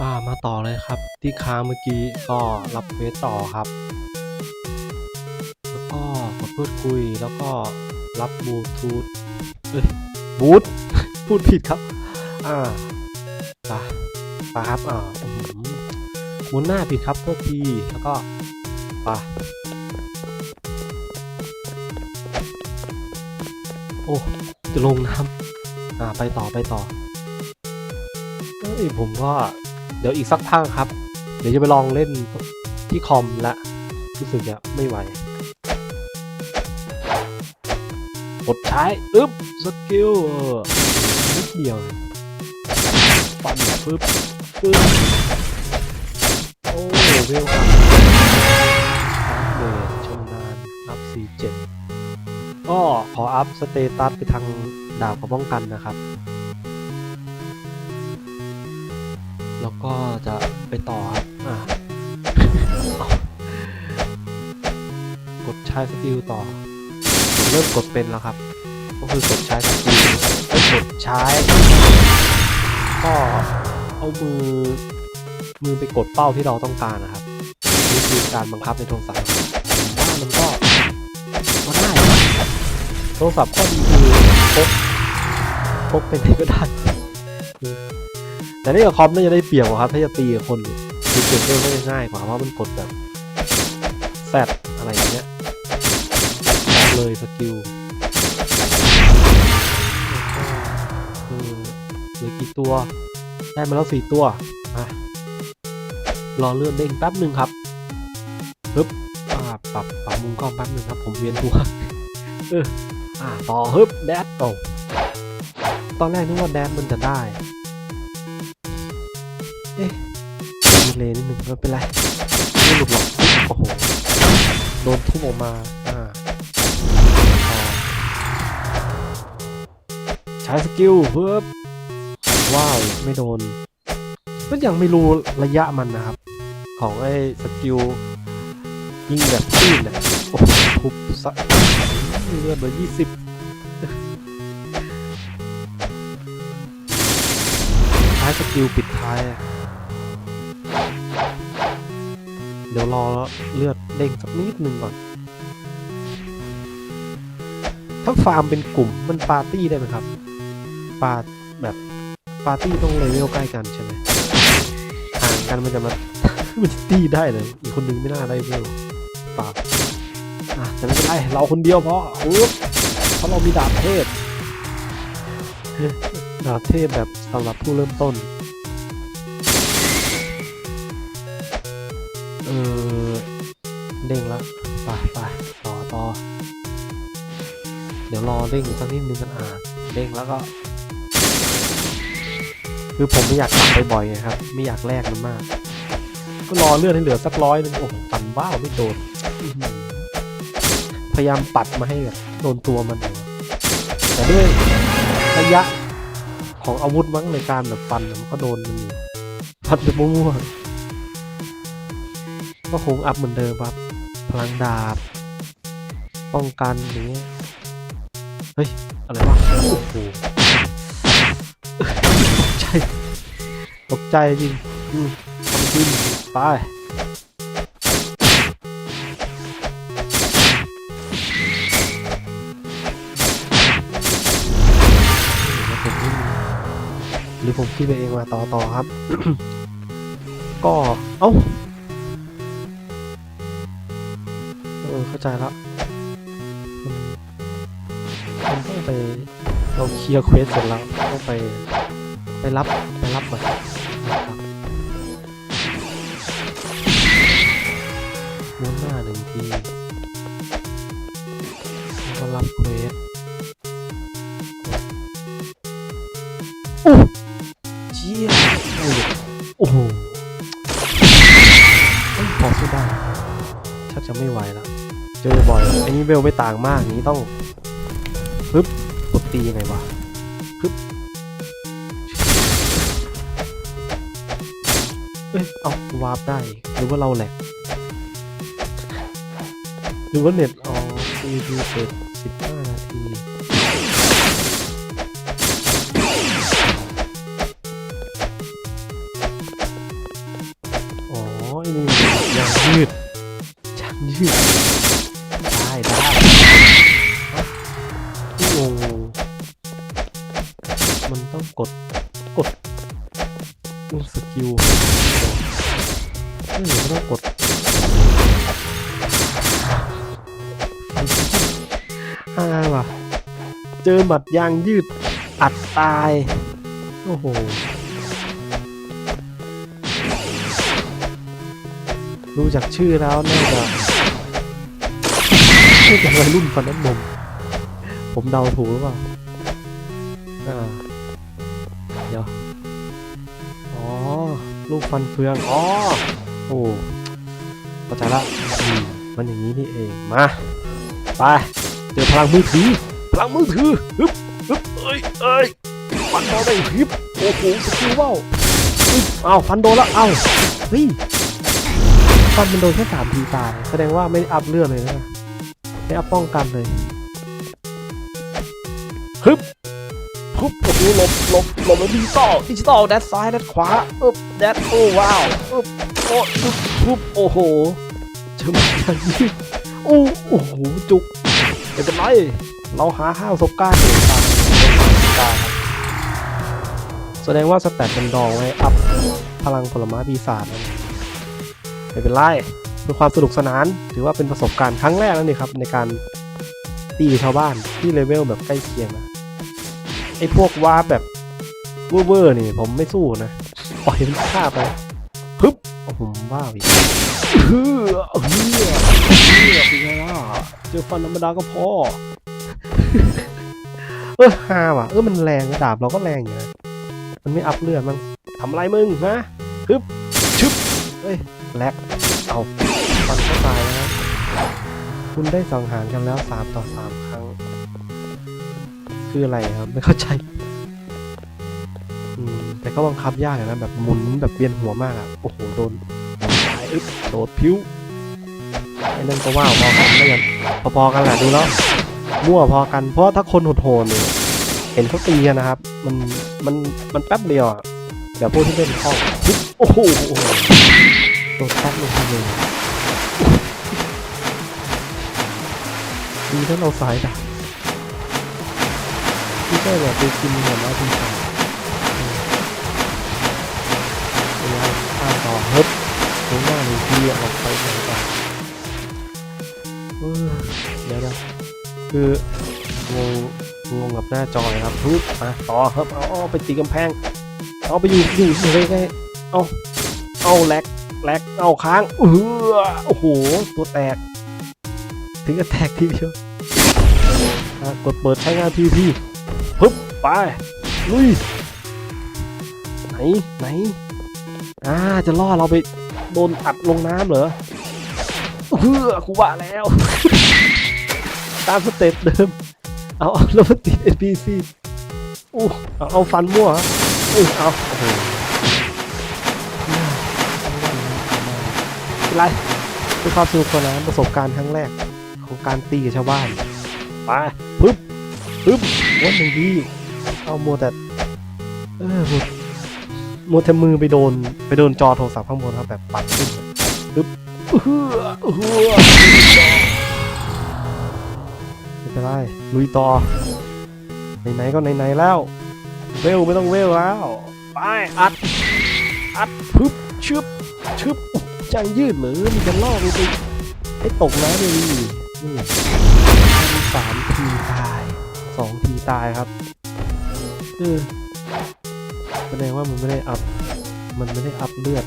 อ่ามาต่อเลยครับ ที่ค้างเมื่อกี้ก็รับเควสต่อครับ แล้วก็กดพูดคุยแล้วก็รับบลูทูธเอ้ยบูทพูดผิดครับ อ่าปไปครับอ่าหมุนหน้าผิดครับโทษทีแล้วก็ไปโอ้จะลงน้ำอ่าไปต่อไปต่อเอ้ยผมก็ เดี๋ยวอีกสักพักครับ เดี๋ยวจะไปลองเล่นที่คอมละรู้สึกจะไม่ไหวกดใช้อึ๊บสกิลนิดเดียวเลยฟันปึ๊บปึ๊บโอ้เวลครับอัปเดตชำนาญอัพ47ก็ขออัพสเตตัสไปทางดาบกับป้องกันนะครับ แล้วก็จะไปต่อครับอะกดใช้สกิลต่อ เริ่มกดเป็นแล้วครับ ก็คือกดใช้สกิลแล้วกดใช้ก็เอามือมือไปกดเป้าที่เราต้องการนะครับนี่คือการบังคับในโทรศัพท์ว่ามันก็ก็ได้นะโทรศัพท์ข้อดีคือพกพกเป็นไหนก็ได้ แต่นี่กับคอมน่าจะได้เปรียบกว่าครับ ถ้าจะตีกับคนคือเกมเล่นก็จะง่ายกว่าเพราะมันกดแบบแซดอะไรอย่างเงี้ยเลยสกิลเออเหลือกี่ตัว ได้มาแล้วสี่ตัวมารอเลื่อนเด้งแป๊บหนึ่งครับปึ๊บอ่าปรับปรับมุมกล้องแป๊บหนึ่งครับ ผมเวียนหัวเอออ่าต่อฮึบแดดโอ้ตอนแรกนึกว่าแดดมันจะได้ เอ๊ะดีเลยนิดนึงไม่เป็นไรไม่หลุดหรอกโอ้โหโดนทุ่มออกมาอ่าใช้สกิลเพิ่มว้าวไม่โดนก็ยังไม่รู้ระยะมันนะครับ ของไอ้สกิลยิงแบบตื้นเนี่ยโอ้โหทุบสะเลือดเหลือยี่สิบใช้สกิลปิดท้ายอะ ดี๋ยวรอเลือดเด้งสักนิดนึงก่อน ถ้าฟาร์มเป็นกลุ่มมันปาร์ตี้ได้ไหมครับ ปาแบบปาร์ตี้ต้องเลเวลใกล้กันใช่ไหมห่างกันมันจะมา มันจะตี้ได้เลย อีกคนนึงไม่น่าได้เวลปาอะแต่ไม่เป็นไรเราคนเดียวพออุ๊บเพราะเรามีดาบเทพดาบเทพแบบสำหรับผู้เริ่มต้น รอเด้งอีกสักนิดนึงกันอ่าเด้งแล้วก็ คือผมไม่อยากกลับไปบ่อยไงครับ ไม่อยากแลกมันมาก ก็รอเลื่อนให้เหลือสักร้อยหนึงโอ้โหปั่นว้าวไม่โดนพยายามปัดมาให้แบบโดนตัวมันแต่ด้วยระยะของอาวุธมั้งในการแบบฟันน่ะมันก็โดนมันอยู่ฟันไปมั่วก็คงอัพเหมือนเดิมครับพลังดาบ ป้องกันอย่างเงี้ย เฮ้ย อะไรวะโอ้โหตกใจตกใจจริงอืมทำขึ้นไปหรือผมคิดไปเองมาต่อต่อครับ ก็ เอ้า เออ เข้าใจแล้ว ไปเราเคลียร์เควสเสร็จแล้วต้องไปไปรับไปรับก่อนนะครับม้วนหน้าหนึ่งทีแล้วก็รับเควสโอ้เจี๊ยโอ้โอ้โหเอ้ยพอสู้ได้ชักจะไม่ไหวแล้วเจอบ่อยอันนี้เวลไม่ต่างมากนี้ต้อง ปึ๊บกดตียังไงวะปึ๊บเอ้ยเอาวาร์ปได้ หรือว่าเราแหลกหรือว่าเน็ตเอาซีพีเสร็สิบห้านาทีอยนี่ยางยืดยางยืด เจอหมัดยางยืดอัดตาย โอ้โหดูจากชื่อแล้วน่าจะน่าจะวัยรุ่นฟันน้ำนมผมเดาถูกหรือเปล่า อ่า เดี๋ยว อ๋อ ลูกฟันเฟือง อ๋อ โอ้เข้าใจละ มันอย่างนี้นี่เอง มา ไป เจอพลังมือถือพ ลังมือถือฮึบฮึบเอ้ยเอ้ยฟันโดนได้ฮึบโอ้โหสกิลว่าวอึ๊บอ้าวฟันโดนแล้วเอ้าเฮ้ยฟันมันโดนแค่สามทีตายแสดงว่าไม่อัพเลือดเลยนะไม่อัพป้องกันเลยฮึบฮึบโอ้โหหลบหลบหลบแล้วดิจิตอลดิจิตอลแดดซ้ายแดดขวาอึ๊บแดดโอ้ว้าวอึ๊บโอ้อึ๊บฮึบโอ้โหเจอมันยังยืดโอ้โอ้โหจุก ไม่เป็นไร เราหาห้าประสบการณ์เองครับแสดงว่าสแตทมันดองไว้อัพพลังผลไม้ปีศาจนั่นไม่เป็นไรเพื่อความสนุกสนาน ถือว่าเป็นประสบการณ์ครั้งแรกแล้วนี่ครับในการตีชาวบ้านที่เลเวลแบบใกล้เคียงนะไอ้พวกวาแบบเวอร์ๆนี่ผมไม่สู้นะ ปล่อยมันฆ่าไป ฮึบ โอ้ผมว่าอีกเฮือเฮือเฮือเป็นไงล่ะเจอฟันธรรมดาก็พอ เออฮาว่ะ เออมันแรงนะดาบเราก็แรงอยู่นะมันไม่อัพเลือดมันทำอะไรมึงฮะฮึบชึบเฮ้ยแลกเอาฟันก็ตายนะคุณได้สังหารกันแล้วสามต่อสามครั้ง คืออะไรครับ ไม่เข้าใจอืม แต่ก็บังคับยากนะแบบหมุนแบบเวียนหัวมากอะโอ้โหโดนตายอึ๊บโดดพิ้วไอ้นั่นก็ว่าวพอกันไม่กันพอๆกันแหละดูแล้วมั่วพอกันเพราะถ้าคนโหดๆเนี่ยเห็นเขาตีนะครับ มันมันมันแป๊บเดียวอะเดี๋ยวพวกที่เล่นคล่องโอ้โหโดนแป๊บลงไปเลยดีถ้าเราสายดักไม่ใช่แบบไปกินหัวมาทีสองเข้าต่อฮ้ยตรงหน้าหนึ่งทีออกไปไหนต่อเออเดี๋ยวนะคืองงงงกับหน้าจอยครับทุบมาต่อครับเอาไปตีกำแพง เอาไปอยู่อยู่อยู่ได้ไงเอาเอาแลกแลกเอาค้างเออโอ้โห ตัวแตก ถึงจะแตกทีเดียวกดเปิดใช้งานทีพีปึ๊บไปลุยไหนไหน อ่าจะล่อเราไปโดนอัดลงน้ำเหรอเฮือกูว่าแล้ว ตามสเต็ปเดิม เอาเอาแล้วมาติด NPC อู้เอาเอาฟันมั่วฮะอู้เอาโอ้โหไม่เป็นไรเป็นความสนุกสนานประสบการณ์ครั้งแรก ของการตีกับชาวบ้านไปปึ๊บปึ๊บวันหนึ่งทีเอาโมวแต่เออหมดห มดแต่มือไปโดนไปโดนจอโทรศัพท์ข้างบนครับแบบปัดขึ้นปึ๊บอือหือไม่เป็นไรลุยต่อไหนๆก็ไหนๆแล้ว เวลไม่ต้องเวลแล้ว ไป อัด อัดพึบชึบชึบจังยืดเหรือมีกันลอกไปให้ตกน้ำเลยนี่สามทีตายสองทีตายครับเออ แสดงว่ามันไม่ได้อัพ มันไม่ได้อัพเลือด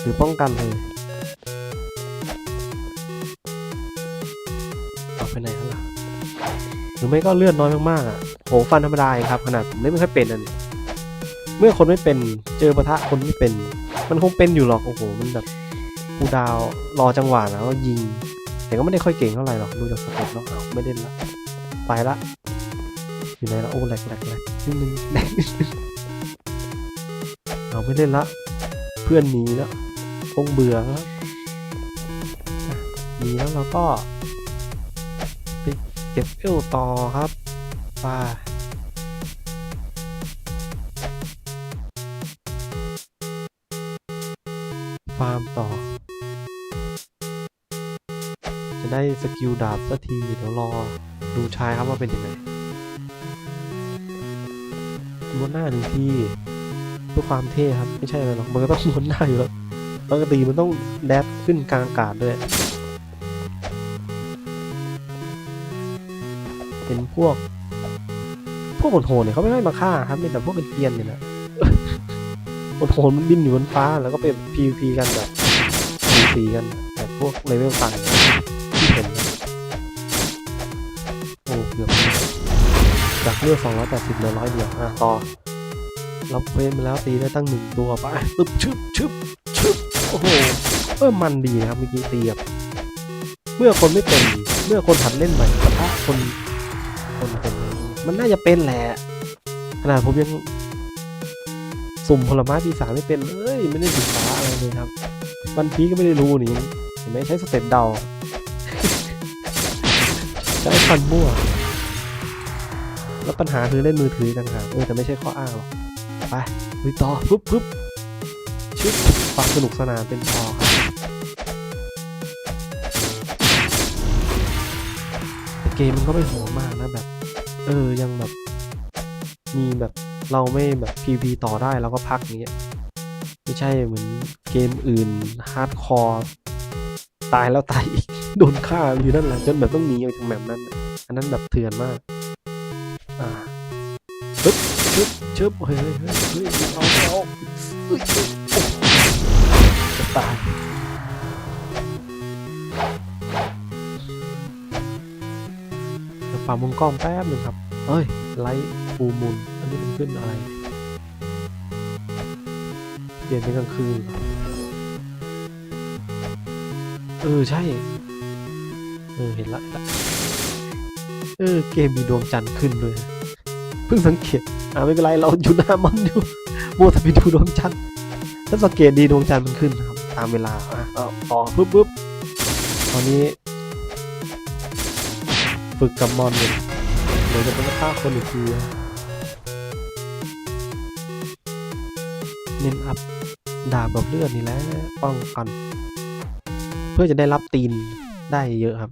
หรือป้องกันเลยเอาไปไหนแล้วล่ะหรือไม่ก็เลือดน้อยมากๆอะโหฟันธรรมดาเองครับ ขนาดผมเล่นไม่ค่อยเป็นอันนี้เมื่อคนไม่เป็นเจอปะทะคนไม่เป็น มันคงเป็นอยู่หรอกโอ้โหมันแบบกูดาวรอจังหวะแล้วก็ยิง แต่ก็ไม่ได้ค่อยเก่งเท่าไหร่หรอกดูจากสเต็ปแล้วเอาไม่เล่นละไปละอยู่ไหนละโอ้แหลกแหลกแหลกนิดนึงแหลกนิดนึง เอาไม่เล่นละ เพื่อนหนีแล้วคงเบื่อแล้วหนีแล้วเราก็ไปเก็บเอลต่อครับไปฟาร์มต่อ จะได้สกิลดาบสักทีเดี๋ยวรอดูชายครับว่าเป็นยังไงม้วนหน้าหนึ่งทีเพื่อความเท่ครับไม่ใช่อะไรหรอกมันก็ต้องม้วนหน้าอยู่แล้วปกติมันต้องแดดขึ้นกลางอากาศด้วย เป็นพวก พวกโหดๆเนี่ยเขาไม่ให้มาฆ่าครับมีแต่พวกเกรียนเนี่ยนะโหดๆมันบินอยู่บนฟ้าแล้วก็เป็น PVP กันแบบสีๆกันแบบพวกเลเวลต่างที่เห็นนะโอ้เกือบไม่ได้จากเลือด280เหลือร้อยเดียวอะต่อ ราเฟนไปแล้วตีได้ตั้งหนึ่งตัวไปตึบชึบชึบชึบโอ้โหเออมันดีนะครับเมื่อกี้ตีแบบเมื่อคนไม่เป็น เมื่อคนหัดเล่นใหม่ปะทะคนคนเป็นมันน่าจะเป็นแหละขนาดผมยังสุ่มผลไม้ปีศาจไม่เป็นเลยไม่ได้ศึกษาอะไรเลยครับวันพีก็ไม่ได้รู้นี่เห็นไหมใช้สเต็ปเดาใช้ฟันมั่วแล้วปัญหาคือเล่นมือถือต่างหากเออแต่ไม่ใช่ข้ออ้างหรอก ไปลุยต่อปุ๊บปุ๊บชึบความสนุกสนานเป็นพอครับแต่เกมมันก็ไม่โหดมากนะแบบ เออยังแบบ มีแบบเราไม่แบบ PVP ต่อได้เราก็พักอย่างเงี้ยไม่ใช่เหมือนเกมอื่นฮาร์ดคอร์ตายแล้วตายอีกโดนฆ่าอยู่นั่นแหละจนแบบต้องหนีออกจากแมปนั้น อันนั้นแบบเถื่อนมาก อ่าปึ๊บ ชึบชึบเฮ้ยเฮ้ยเฮ้ยเอาเอาจะตายเดี๋ยวฝ่ามุมกล้องแป๊บหนึ่งครับเอ้ยไลท์ฟูมูลอันนี้มันขึ้นอะไร เปลี่ยนเป็นกลางคืนเอเออใช่ เออเห็นละเห็นละเออเกมมีดวงจันทร์ขึ้นเลยเพิ่งสังเกต อ่าไม่เป็นไรเราอยู่หน้ามอนอยู่โมวแต่ไปดูดวงจันทร์ถ้าสังเกตดีดวงจันทร์มันขึ้นครับตามเวลาอะอาต่อปุ๊บปุ๊บตอนนี้ ฝึกกับมอนอยู่เดี๋ยวจะเป็นฆ่าคนอีกทีเน้นอัพดาบกับเลือดนี่แหละป้องกัน เพื่อจะได้รับตีนได้เยอะครับ